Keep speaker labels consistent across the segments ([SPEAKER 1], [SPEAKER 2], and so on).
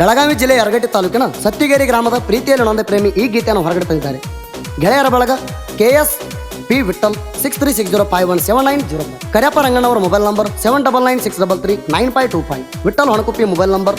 [SPEAKER 1] ಬೆಳಗಾವಿ ಜಿಲ್ಲೆ ಯರಗಟ್ಟಿ ತಾಲೂಕಿನ ಸತ್ತಿಗೇರಿ ಗ್ರಾಮದ ಪ್ರೀತಿಯಲ್ಲಿ ನೊಂದ ಪ್ರೇಮಿ ಈ ಗೀತೆಯನ್ನು ಹೊರಗಡೆ ತಂದಿದ್ದಾರೆ. ಗೆಳೆಯರ ಬಳಗ K S P Vittal six three six zero five one seven nine zero Karyappa Rangannavara mobile number seven double nine six double three nine five two five. Vittal Honakuppi mobile number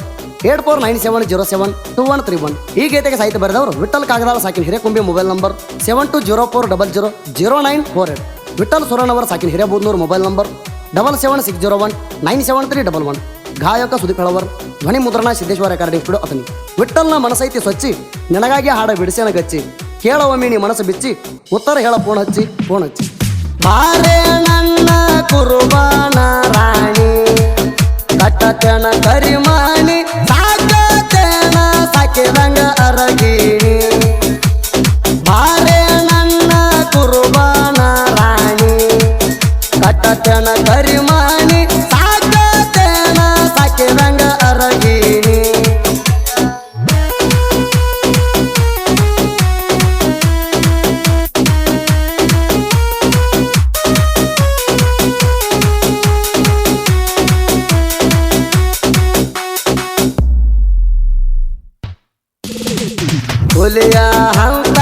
[SPEAKER 1] eight four nine seven zero seven two one three one. ಈ ಗೀತೆಗೆ ಸಾಹಿತ್ಯ ಬರೆದವರು Vithal ಕಾಗದಾಳ ಸಾಕಿನ Hirekumbi mobile number seven two zero four double zero zero nine four eight. Vittal Surannavara ಸಾಕಿನ Hirebudnur mobile number double seven six zero one nine seven three double one. ಗಾಯಕ ಸುದೀಪ್ ಹೆಳವರ್ ಧ್ವನಿ ಮುದ್ರಣ Siddeshwara recording studio Athani ವಿಠಲ್ನ ಮನಸೈತಿ ಸ್ವಚ್ಛಿ, ನಿನಗಾಗಿ ಹಾಡ ಬಿಡಿಸೇನ ಗಚ್ಚಿ. ಕೇಳೊಮ್ಮೆ ನೀ ಮನಸ್ಸು ಬಿಚ್ಚಿ, ಉತ್ತರ ಹೇಳ ಪೋಣ ಹಚ್ಚಿ, ಫೋನ್ ಹಚ್ಚಿ. ನನ್ನ ಕುರುಬಾನ ರಾಣಿ, ಕಟ್ಟತನ ಕರಿಮಾನಿ ಹುಲಿಯ ಹಂತ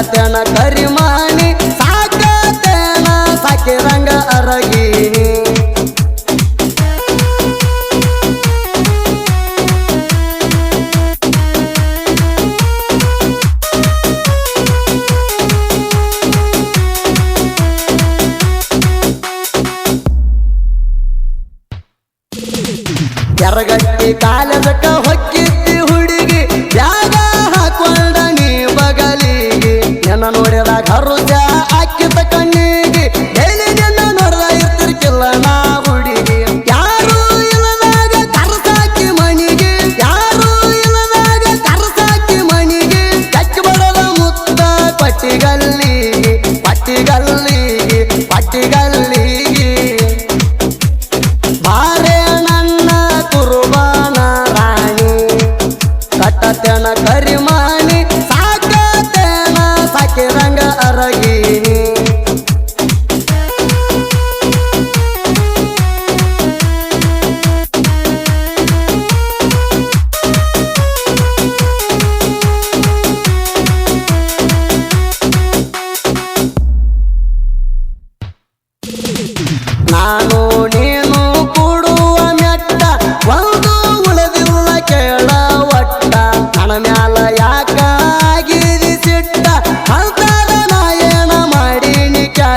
[SPEAKER 1] ಕಟ್ಟತೇನ ಕರಿಮಾನಿ ಸಾಕತೇನ ಸಾಕಿರಂಗ ಅರಗೀನಿ. ನೋಡಿದಾಗ ಹರುಜ ಹಾಕಿದ ಕಣ್ಣಿಗೆ ಡೈಲಿ ನಿನ್ನ ನೋಡ್ದ ಇರ್ತಿರ್ಕಿಲ್ಲ ನಾ ಹುಡುಗಿ. ಯಾರು ಇಲ್ಲದಾಗ ಕರ್ಸಾಕಿ ಮಣಿಗೆ, ಯಾರು ಇಲ್ಲದಾಗ ಕರ್ಸಾಕಿ ಮಣಿಗೆ ಕಚ್ಚಿ ಬಡದ ಮುತ್ತ ಪಟ್ಟಿಗಲ್ಲಿಗೆ ಪಟ್ಟಿಗಲ್ಲಿಗೆ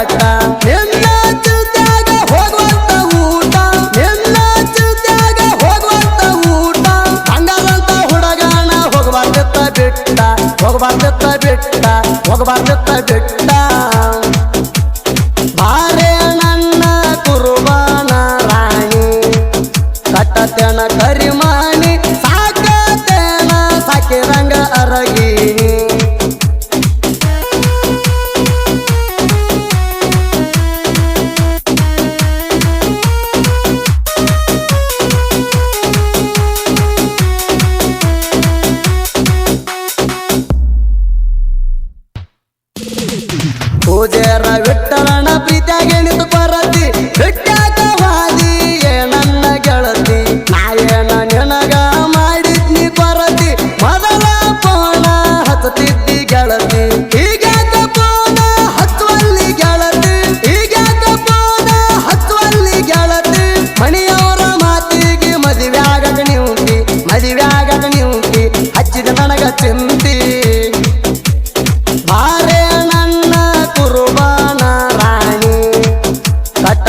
[SPEAKER 1] Bad.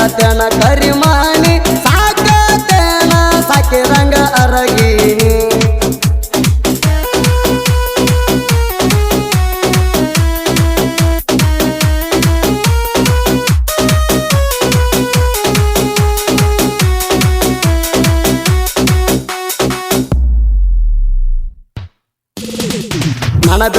[SPEAKER 1] ಸಾಕತೇನ ಕರಿಮಾನಿ ಸಾಕತೇನ ಸಾಕಿರಂಗ ಅರಗಿ ಮನದ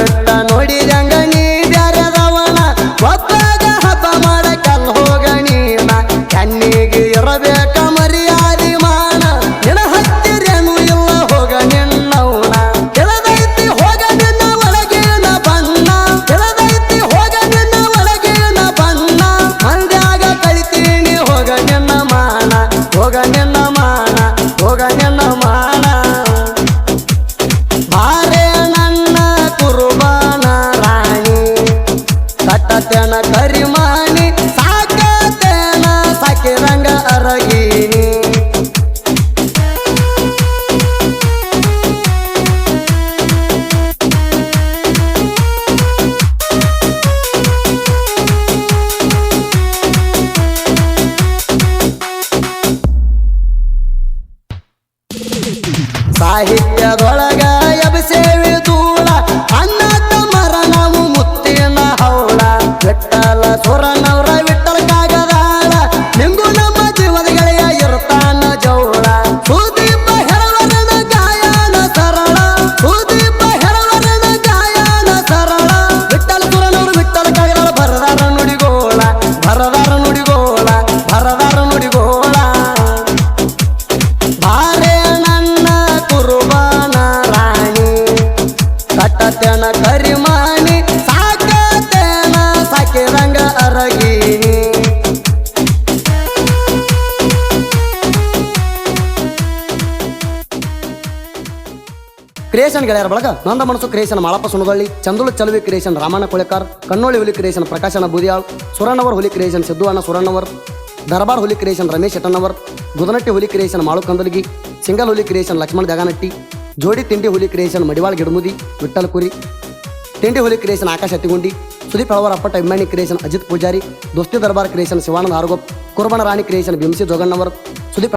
[SPEAKER 1] ಹೋಗ ನಿನ್ನ ಕ್ರಿಯೇಷನ್ ಗೆಳೆಯರ ಬಳಗ ನಂದ ಮನಸ್ಸು ಕ್ರಿಯೇಷನ್ ಮಾಳಪ್ಪ ಸುಣಗಳ್ಳಿ ಚಂದುಳು ಚಲುವಿ ಕ್ರಿಯೇಷನ್ ರಾಮಣ್ಣ ಕೊಳೆಕಾರ್ ಕನ್ನೋಳಿ ಹುಲಿ ಕ್ರಿಯೇಷನ್ ಪ್ರಕಾಶನ ಬೂದಿಯಾಳ್ ಸುರಣ್ಣವರ್ ಹುಲಿ ಕ್ರಿಯೇಷನ್ ಸಿದ್ದು ಅಣ್ಣ ಸುರಣ್ಣವರ್ ದರ್ಬಾರ್ ಹುಲಿ creation Ramesh Shettannavar Gudanatti Huli creation Malu Kandalagi single Huli creation Laxman Daganatti ಜೋಡಿ ತಿಂಡಿ ಹುಲಿ ಕ್ರಿಯೇಷನ್ ಮಡಿವಾಳ್ ಗಿಡಮುದಿ ವಿಠಲ್ ಕುರಿ ತಿಂಡಿ ಹುಲಿ ಕ್ರಿಯೇಷನ್ ಆಕಾಶ ಹತ್ತಿಗುಂಡಿ ಸುದೀಪ್ ಹಳವರ ಅಪ್ಪಟ ಅಭಿಮಾನಿ creation Ajit Pujari Dosti Darbar creation Shivananda Arugop Kurbana Rani creation ಬಿಂಸಿ ಜೋಗಣ್ಣವರ್ Sudeep